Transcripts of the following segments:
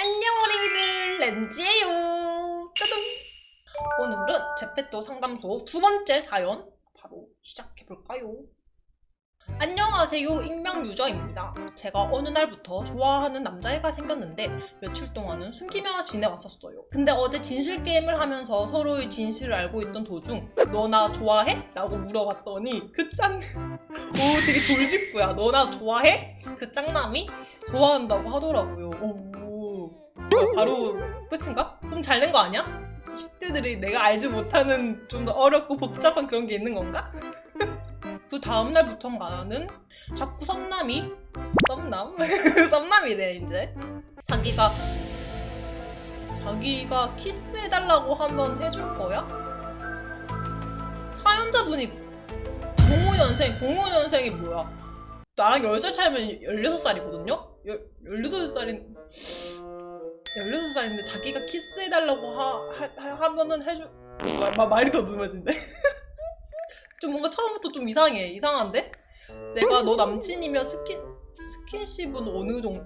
안녕 어린이들. 렌지예요. 짜잔. 오늘은 제페토 상담소 두 번째 사연 바로 시작해볼까요? 안녕하세요. 익명 유저입니다. 제가 어느 날부터 좋아하는 남자애가 생겼는데 며칠 동안은 숨기며 지내왔었어요. 근데 어제 진실 게임을 하면서 서로의 진실을 알고 있던 도중 너 나 좋아해? 라고 물어봤더니 그 짱... 오 되게 돌직구야 너 나 좋아해? 그 짱남이 좋아한다고 하더라고요. 오 뭐야, 바로 끝인가? 좀잘된거 아니야? 10대들이 내가 알지 못하는 좀 더 어렵고 복잡한 그런 게 있는 건가? 그 다음날부터가는 자꾸 썸남이 썸남? 썸남이래 이제 자기가 자기가 키스해달라고 하면 해줄 거야? 사연자분이 05년생 05년생이 뭐야 나랑 10살 차이면 16살이거든요? 18살인 16살인데 자기가 키스해달라고 하, 하, 하면은 해주 마, 마, 말이 더 늦어진데 좀 뭔가 처음부터 좀 이상해 이상한데? 내가 너 남친이면 스킨 스킨십은 어느 정도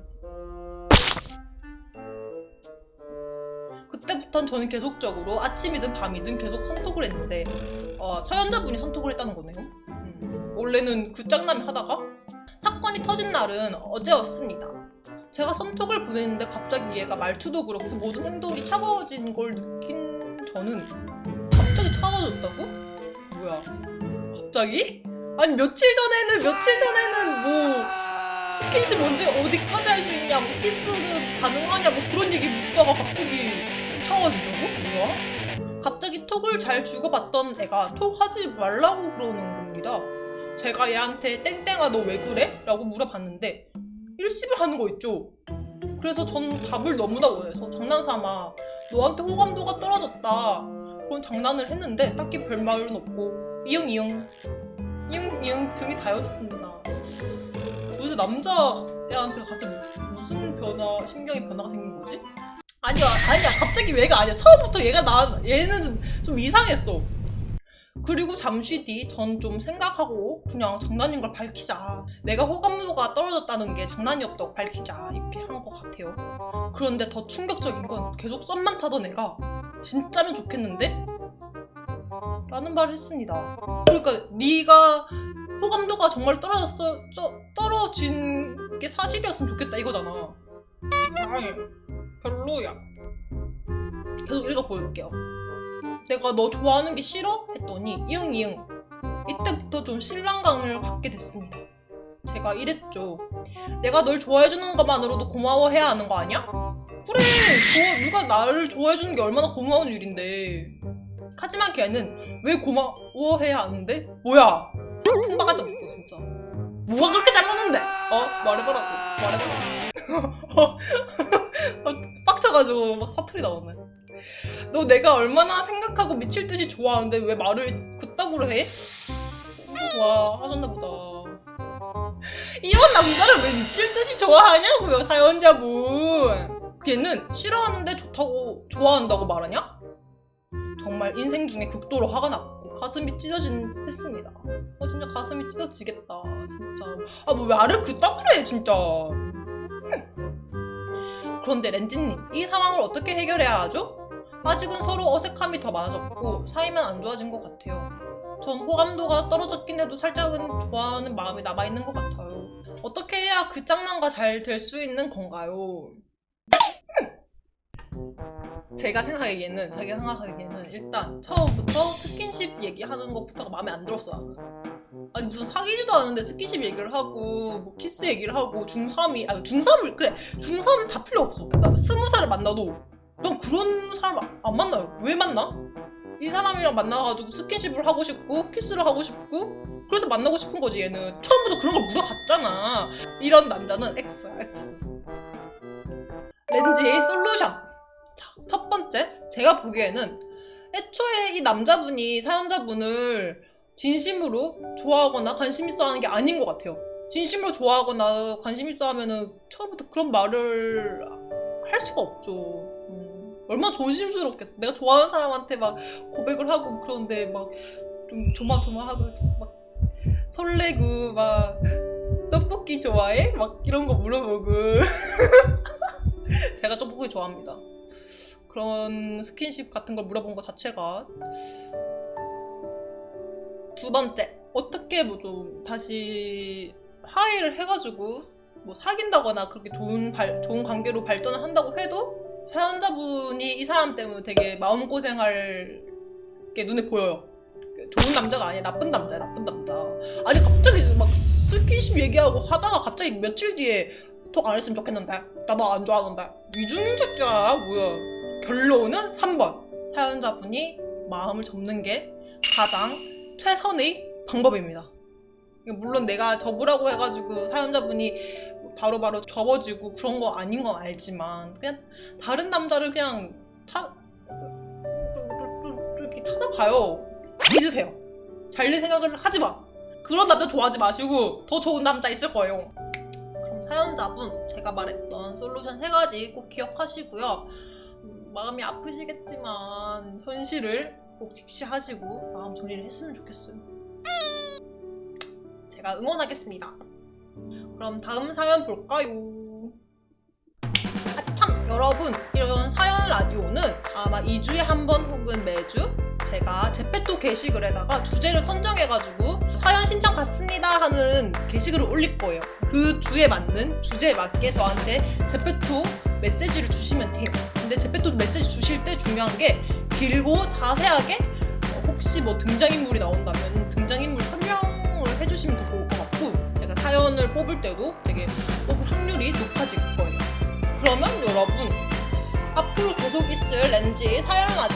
그때부턴 저는 계속적으로 아침이든 밤이든 계속 선톡을 했는데 어, 사연자분이 선톡을 했다는 거네요. 음, 원래는 그 짝남이 하다가 사건이 터진 날은 어제였습니다 제가 선톡을 보냈는데 갑자기 얘가 말투도 그렇고 모든 행동이 차가워진 걸 느낀 저는 갑자기 차가워졌다고? 뭐야 갑자기? 아니 며칠 전에는 며칠 전에는 뭐 스킨십 언제 어디까지 할 수 있냐 뭐 키스는 가능하냐 뭐 그런 얘기 묻다가 갑자기 차가워진다고? 뭐야? 갑자기 톡을 잘 주고받던 애가 톡 하지 말라고 그러는 겁니다 제가 얘한테 땡땡아 너 왜 그래? 라고 물어봤는데 일십을 하는 거 있죠. 그래서 전 답을 너무나 원해서 장난삼아 너한테 호감도가 떨어졌다. 그런 장난을 했는데 딱히 별 말은 없고 이응 이응 이응 이응 등이 다였습니다. 도대체 남자애한테 갑자기 무슨 변화, 심경의 변화가 생긴 거지? 아니야, 아니야. 갑자기 왜가 아니야. 처음부터 얘가 나 얘는 좀 이상했어. 그리고 잠시 뒤 전 좀 생각하고 그냥 장난인 걸 밝히자. 내가 호감도가 떨어졌다는 게 장난이었다고 밝히자. 이렇게 한 것 같아요. 그런데 더 충격적인 건 계속 썸만 타던 애가 진짜면 좋겠는데? 라는 말을 했습니다. 그러니까 네가 호감도가 정말 떨어졌어, 저, 떨어진 게 사실이었으면 좋겠다 이거잖아. 아니, 별로야. 계속 읽어볼게요. 내가 너 좋아하는 게 싫어? 했더니 이응 이응 이때부터 좀 신랑감을 갖게 됐습니다. 제가 이랬죠. 내가 널 좋아해주는 것만으로도 고마워해야 하는 거 아니야? 그래, 좋아, 누가 나를 좋아해주는 게 얼마나 고마운 일인데. 하지만 걔는 왜 고마워해야 하는데? 뭐야? 통박하지 없어, 진짜. 뭐가 그렇게 잘났는데? 어? 말해보라고. 말해보라고. 어, 빡쳐가지고 막 사투리 나오네. 너 내가 얼마나 생각하고 미칠 듯이 좋아하는데 왜 말을 그따구로 해? 와 하셨나 보다. 이런 남자를 왜 미칠 듯이 좋아하냐고요 사연자분. 걔는 싫어하는데 좋다고 좋아한다고 말하냐? 정말 인생 중에 극도로 화가 났고 가슴이 찢어진 했습니다. 어 진짜 가슴이 찢어지겠다 진짜. 아 뭐 말을 그따구로 해 진짜. 그런데 렌지님 이 상황을 어떻게 해결해야 하죠? 아직은 서로 어색함이 더 많아졌고 사이면 안 좋아진 것 같아요. 전 호감도가 떨어졌긴 해도 살짝은 좋아하는 마음이 남아있는 것 같아요. 어떻게 해야 그 짝남과 잘 될 수 있는 건가요? 제가 생각하기에는 자기가 생각하기에는 일단 처음부터 스킨십 얘기하는 것부터가 마음에 안 들었어 나는. 아니 무슨 사귀지도 않은데 스킨십 얘기를 하고 뭐 키스 얘기를 하고 중3이 아니 중3을 그래 중3은 다 필요 없어 나 스무 살을 만나도 난 그런 사람 안- 안 만나요 왜 만나? 이 사람이랑 만나가지고 스킨십을 하고 싶고 키스를 하고 싶고 그래서 만나고 싶은 거지 얘는 처음부터 그런 걸 물어봤잖아 이런 남자는 X야 X 렌즈의 솔루션 자, 첫 번째 제가 보기에는 애초에 이 남자분이 사연자분을 진심으로 좋아하거나 관심 있어 하는 게 아닌 것 같아요. 진심으로 좋아하거나 관심 있어 하면은 처음부터 그런 말을 할 수가 없죠. 음, 얼마나 조심스럽겠어. 내가 좋아하는 사람한테 막 고백을 하고 그런데 막 좀 조마조마하고 막 설레고 막 떡볶이 좋아해? 막 이런 거 물어보고 제가 쪼뽀기 좋아합니다. 그런 스킨십 같은 걸 물어본 것 자체가 두 번째 어떻게 뭐 좀 다시 화해를 해가지고 뭐 사귄다거나 그렇게 좋은 발, 좋은 관계로 발전을 한다고 해도 사연자분이 이 사람 때문에 되게 마음 고생할 게 눈에 보여요. 좋은 남자가 아니야. 나쁜 남자야. 나쁜 남자. 아니 갑자기 막 스킨십 얘기하고 하다가 갑자기 며칠 뒤에 톡 안 했으면 좋겠는데? 나 너 안 좋아하는데? 이중인 새끼야. 뭐야. 결론은 3번. 사연자분이 마음을 접는 게 가장 최선의 방법입니다. 물론 내가 접으라고 해가지고 사연자분이 바로바로 접어지고 그런 거 아닌 건 알지만 그냥 다른 남자를 그냥 차 찾아봐요 잊으세요 잘린 생각을 하지 마 그런 남자 좋아하지 마시고 더 좋은 남자 있을 거예요 그럼 사연자분 제가 말했던 솔루션 세 가지 꼭 기억하시고요. 음, 마음이 아프시겠지만 현실을 꼭 직시하시고 마음 정리를 했으면 좋겠어요. 제가 응원하겠습니다. 그럼 다음 사연 볼까요? 아참 여러분 이런 사연 라디오는 아마 2주에 한 번 혹은 매주 제가 제페토 게시글에다가 주제를 선정해가지고 사연 신청 받습니다 하는 게시글을 올릴 거예요. 그 주에 맞는 주제에 맞게 저한테 제페토 메시지를 주시면 돼요. 근데 제페토 메시지 주실 때 중요한 게 길고 자세하게 어, 혹시 뭐 등장인물이 나온다면 등장인물 설명을 해주시면 더 좋을 사연을 뽑을 때도 되게 뽑을 확률이 높아질 거예요. 그러면 여러분 앞으로 계속 있을 렌즈의 사연 라디오